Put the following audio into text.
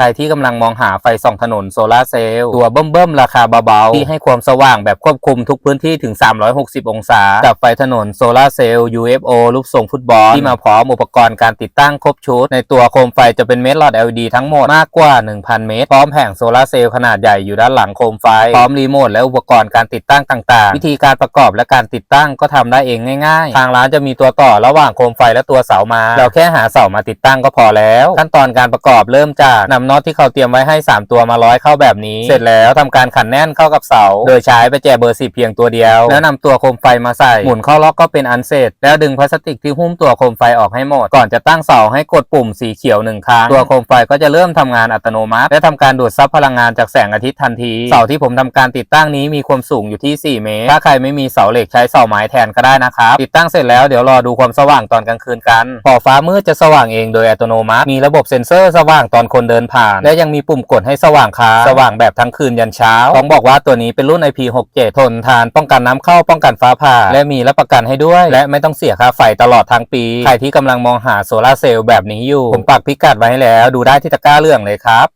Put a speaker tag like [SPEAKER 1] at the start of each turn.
[SPEAKER 1] ใครที่กำลังมองหาไฟส่องถนนโซลาเซลล์ตัวเบิ่มๆ ราคาเบาๆ ที่ให้ความสว่างแบบควบคุมทุกพื้นที่ถึง 360 องศา กับไฟถนนโซลาเซลล์ UFO รูปทรงฟุตบอล ที่มาพร้อมอุปกรณ์การติดตั้งครบชุด ในตัวโคมไฟจะเป็นเม็ดหลอด LED ทั้งหมดมากกว่า 1,000 เมตร พร้อมแผงโซลาเซลล์ขนาดใหญ่อยู่ด้านหลังโคมไฟ พร้อมรีโมทและอุปกรณ์การติดตั้งต่างๆ วิธีการประกอบและการติดตั้งก็ทำได้เองง่าย ๆ ทางร้านจะมีตัวต่อระหว่างโคมไฟและตัวเสามา เราแค่หาเสามาติดตั้งก็พอแล้ว ขั้นตอนการประกอบเริ่มจากนำน็อตที่เขาเตรียมไว้ให้ 3 ตัวมาร้อยเข้าแบบนี้ เสร็จแล้วทำการขันแน่นเข้ากับเสา โดยใช้ไปแจเบอร์สิบเพียงตัวเดียว แล้วนำตัวโคมไฟมาใส่ หมุนเข้าล็อกก็เป็นอันเสร็จ แล้วดึงพลาสติกที่หุ้มตัวโคมไฟออกให้หมด ก่อนจะตั้งเสาให้กดปุ่มสีเขียวหนึ่งครั้ง ตัวโคมไฟก็จะเริ่มทำงานอัตโนมัติ และทำการดูดซับพลังงานจากแสงอาทิตย์ทันที เสาที่ผมทำการติดตั้งนี้มีความสูงอยู่ที่ 4 เมตร ถ้าใครไม่มีเสาเหล็กใช้เสาไม้แทนก็ได้นะครับ ติดตั้งเสร็จแล้วเดี๋ยวรอดูความสว่างตอนกลางคืนกัน พอฟ้ามืดจะสว่างเองโดยอัตโนมัติ มีระบบเซ็นเซอร์สว่างตอนคนเดินผ่าน และยังมีปุ่มกดให้สว่างค้างสว่างแบบทั้งคืนยันเช้าต้องบอกว่าตัวนี้เป็นรุ่น IP67 ทนทานป้องกันน้ำเข้าป้องกันฟ้าผ่า และมีรับประกันให้ด้วย และไม่ต้องเสียค่าไฟตลอดทั้งปี ใครที่กำลังมองหาโซลาร์เซลล์แบบนี้อยู่ ผมปักพิกัดไว้ให้แล้ว ดูได้ที่ตะกร้าเรื่องเลยครับ